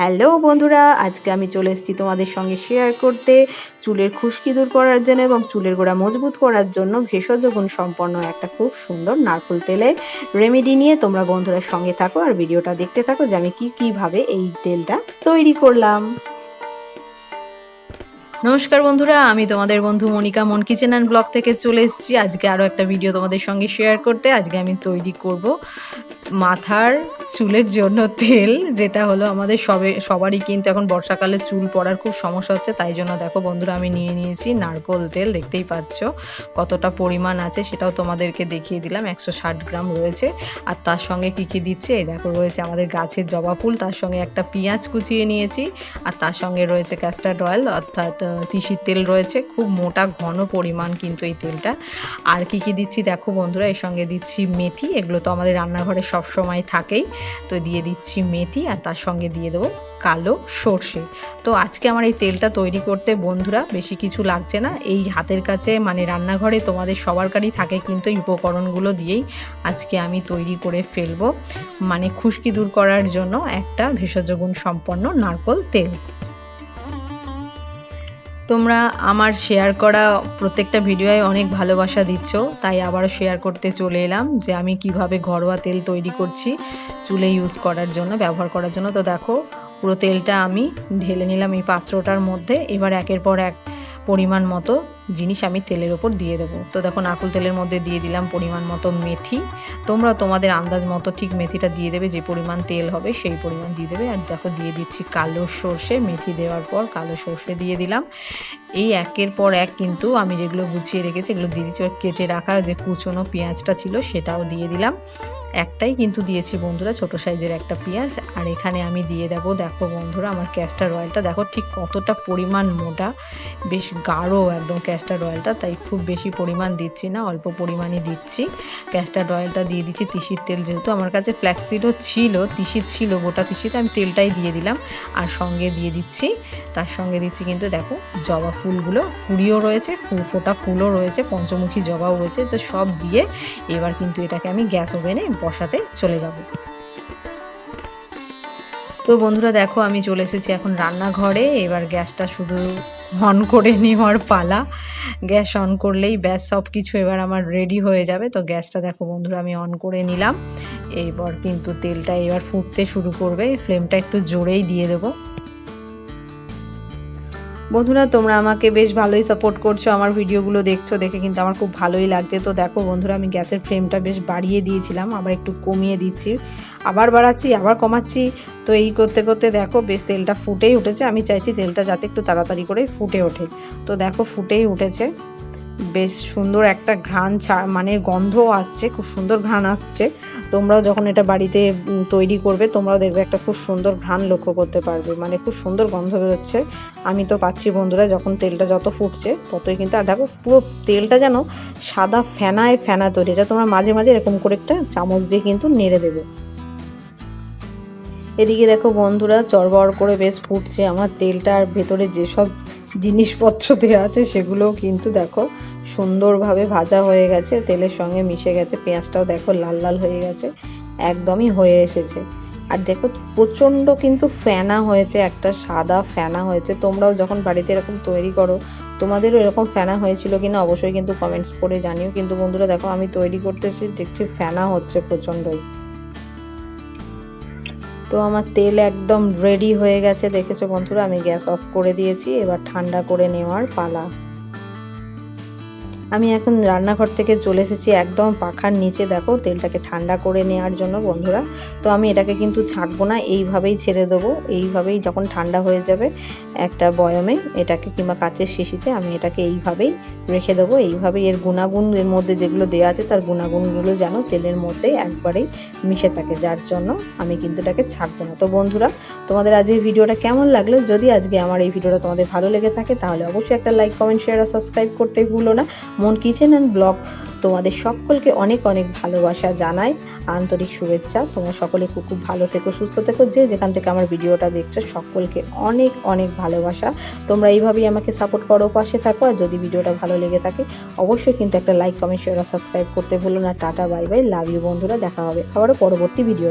Hello বন্ধুরা, আজকে আমি চলে এসেছি তোমাদের সঙ্গে শেয়ার করতে। চুলের খুশকি দূর করার জন্য এবং চুলের গোড়া মজবুত করার জন্য ভেষজ গুণ সম্পন্ন একটা খুব সুন্দর নারকেল তেলের রেমেডি নিয়ে তোমরা বন্ধুরা সঙ্গে থাকো আর ভিডিওটা দেখতে থাকো যে আমি কী, কীভাবে এই তেলটা তৈরি করলাম। নমস্কার বন্ধুরা, আমি তোমাদের বন্ধু মনিকা মন কিচেন অ্যান্ড ব্লগ থেকে চলে এসেছি। আজকে আরও একটা ভিডিও তোমাদের সঙ্গে শেয়ার করতে। আজকে আমি তৈরি করব মাথার চুলের জন্য তেল, যেটা হলো আমাদের সবে, সবারই কিন্তু এখন বর্ষাকালে চুল পড়ার খুব সমস্যা হচ্ছে, তাই জন্য দেখো বন্ধুরা, আমি নিয়ে নিয়েছি নারকোল তেল, দেখতেই পাচ্ছ কতটা পরিমাণ আছে, সেটাও তোমাদেরকে দেখিয়ে দিলাম, একশো ষাট গ্রাম রয়েছে। আর তার সঙ্গে কী কী দিচ্ছে দেখো রয়েছে আমাদের গাছের জবা ফুল, তার সঙ্গে একটা পেঁয়াজ কুচিয়ে নিয়েছি, আর তার সঙ্গে রয়েছে ক্যাস্টার্ড অয়েল অর্থাৎ তিসির তেল রয়েছে, খুব মোটা ঘন পরিমাণ কিন্তু এই তেলটা। আর কি কি দিচ্ছি দেখো বন্ধুরা, এর সঙ্গে দিচ্ছি মেথি, এগুলো তো আমাদের রান্নাঘরে সব সময় থাকেই। তো দিয়ে দিচ্ছি মেথি আর তার সঙ্গে দিয়ে দেবো কালো সর্ষে। তো আজকে আমার এই তেলটা তৈরি করতে বন্ধুরা বেশি কিছু লাগছে না, এই হাতের কাছে মানে রান্নাঘরে তোমাদের সবার কারই থাকে কিন্তু এই উপকরণগুলো দিয়েই আজকে আমি তৈরি করে ফেলব। মানে খুশকি দূর করার জন্য একটা ভেষজ গুণ সম্পন্ন নারকোল তেল। তোমরা আমার শেয়ার করা প্রত্যেকটা ভিডিওয় অনেক ভালোবাসা দিচ্ছ, তাই আবারও শেয়ার করতে চলে এলাম যে আমি কীভাবে ঘরোয়া তেল তৈরি করছি চুলে ইউজ করার জন্য, ব্যবহার করার জন্য। তো দেখো, পুরো তেলটা আমি ঢেলে নিলাম এই পাত্রটার মধ্যে। এবার একের পর এক পরিমাণ মতো জিনিস আমি তেলের ওপর দিয়ে দেবো। তো দেখো, নারকুল তেলের মধ্যে দিয়ে দিলাম পরিমাণ মতো মেথি। তোমরা তোমাদের আন্দাজ মতো ঠিক মেথিটা দিয়ে দেবে, যে পরিমাণ তেল হবে সেই পরিমাণ দিয়ে দেবে। আর দেখো, দিয়ে দিচ্ছি কালো সর্ষে। মেথি দেওয়ার পর কালো সর্ষে দিয়ে দিলাম। এই একের পর এক কিন্তু আমি যেগুলো গুছিয়ে রেখেছি, এগুলো দিয়ে দিচ্ছি। কেটে রাখা যে কুচনো পেঁয়াজটা ছিল, সেটাও দিয়ে দিলাম। একটাই কিন্তু দিয়েছি বন্ধুরা, ছোট সাইজের একটা পেঁয়াজ। আর এখানে আমি দিয়ে দেব, দেখো বন্ধুরা, আমার ক্যাস্টার অয়েলটা দেখো ঠিক কতটা পরিমাণ মোটা, বেশ গাঢ় একদম ক্যাস্টার অয়েলটা তাই খুব বেশি পরিমাণ দিচ্ছি না, অল্প পরিমাণই দিচ্ছি। ক্যাস্টার অয়েলটা দিয়ে দিচ্ছি তিসির তেল, যেহেতু আমার কাছে ফ্ল্যাক্সিডও ছিল, তিসির ছিল, গোটা তিসিতে আমি তেলটাই দিয়ে দিলাম। আর সঙ্গে দিয়ে দিচ্ছি, তার সঙ্গে দিচ্ছি কিন্তু দেখো জবা ফুলগুলো, কুড়িও রয়েছে ফোটা ফুলও রয়েছে, পঞ্চমুখী জবাও রয়েছে, তো সব দিয়ে এবার কিন্তু এটাকে আমি গ্যাস ওভেনে বসাতে চলে যাব। তো বন্ধুরা দেখো, আমি চলে এসেছি এখন রান্নাঘরে। এবার গ্যাসটা শুধু অন করে নেওয়ার পালা। গ্যাস অন করলেই ব্যাস সব কিছু এবার আমার রেডি হয়ে যাবে। তো গ্যাসটা দেখো বন্ধুরা, আমি অন করে নিলাম। এবার কিন্তু তেলটা এবার ফুটতে শুরু করবে। ফ্লেমটা একটু জোরেই দিয়ে দেবো। বন্ধুরা, তোমরা আমাকে বেশ ভালোই সাপোর্ট করছ, আমার ভিডিওগুলো দেখছ, দেখে কিন্তু আমার খুব ভালোই লাগছে। তো দেখো বন্ধুরা, আমি গ্যাসের ফ্লেমটা বেশ বাড়িয়ে দিয়েছিলাম, আবার একটু কমিয়ে দিচ্ছি। আবার বাড়াচ্ছি, আবার কমাচ্ছি। তো এই করতে করতে দেখো, বেশ তেলটা ফুটেই উঠেছে। আমি চাইছি তেলটা যাতে একটু তাড়াতাড়ি করে ফুটে ওঠে। তো দেখো, ফুটেই উঠেছে। বেশ সুন্দর একটা ঘ্রাণ মানে গন্ধ আসছে, খুব সুন্দর ঘ্রাণ আসছে। তোমরাও যখন এটা বাড়িতে তৈরি করবে তোমরাও দেখবে একটা খুব সুন্দর ঘ্রাণ লক্ষ্য করতে পারবে। মানে খুব সুন্দর গন্ধ বেরোচ্ছে। আমি তো পাচ্ছি বন্ধুরা, যখন তেলটা যত ফুটছে, ততই কিন্তু, আর দেখো, পুরো তেলটা যেন সাদা ফেনায় ফেনা তৈরি, যা তোমরা মাঝে মাঝে এরকম করে একটা চামচ দিয়ে কিন্তু নেড়ে দেবে। এদিকে দেখো বন্ধুরা, চড়বড় করে বেশ ফুটছে আমার তেলটার ভেতরে যেসব জিনিসপত্র দেওয়া আছে, সেগুলোও কিন্তু দেখো সুন্দরভাবে ভাজা হয়ে গেছে, তেলের সঙ্গে মিশে গেছে, পেঁয়াজটাও দেখো লাল লাল হয়ে গেছে, একদমই হয়ে এসেছে। আর দেখো প্রচণ্ড কিন্তু ফেনা হয়েছে, একটা সাদা ফেনা হয়েছে, তোমরাও যখন বাড়িতে এরকম তৈরি করো, তোমাদেরও এরকম ফেনা হয়েছিল কি না অবশ্যই কিন্তু কমেন্টস করে জানিও। কিন্তু বন্ধুরা দেখো আমি তৈরি করতেছি, দেখছি ফেনা হচ্ছে প্রচণ্ডই। তো আমার তেল একদম রেডি হয়ে গেছে। দেখেছ বন্ধুরা, আমি গ্যাস অফ করে দিয়েছি। এবার ঠান্ডা করে নেওয়ার পালা। আমি এখন রান্নাঘর থেকে চলে এসেছি একদম পাখার নিচে। দেখো, তেলটাকে ঠান্ডা করে নেওয়ার জন্য বন্ধুরা। তো আমি এটাকে কিন্তু ছাঁকবো না, এইভাবেই ছেড়ে দেবো। এইভাবেই যখন ঠান্ডা হয়ে যাবে একটা বয়মে, এটাকে কিংবা কাচের শিশিতে আমি এটাকে এইভাবেই রেখে দেবো। এইভাবেই এর গুণাগুণ, এর মধ্যে যেগুলো দেওয়া আছে তার গুণাগুণগুলো যেন তেলের মধ্যে একবারেই মিশে থাকে। যার জন্য আমি কিন্তু এটাকে ছাঁকবো না। তো বন্ধুরা, তোমাদের আজ এই ভিডিওটা কেমন লাগল? যদি আজকে আমার এই ভিডিওটা তোমাদের ভালো লেগে থাকে, তাহলে অবশ্যই একটা লাইক কমেন্ট শেয়ার আর সাবস্ক্রাইব করতে ভুলো না। মন কিচেন অ্যান্ড ব্লগ তোমাদের সকলকে অনেক অনেক ভালোবাসা জানাই। আন্তরিক শুভেচ্ছা। তোমরা সকলে খুব খুব ভালো থেকো, সুস্থ থেকো। যে যেখান থেকে আমার ভিডিওটা দেখছ, সকলকে অনেক অনেক ভালোবাসা। তোমরা এইভাবেই আমাকে সাপোর্ট করো, পাশে থাকো। আর যদি ভিডিওটা ভালো লেগে থাকে, অবশ্যই কিন্তু একটা লাইক কমেন্ট শেয়ার সাবস্ক্রাইব করতে ভুলো না। Tata bye bye love you বন্ধুরা। দেখা হবে আবারও পরবর্তী ভিডিও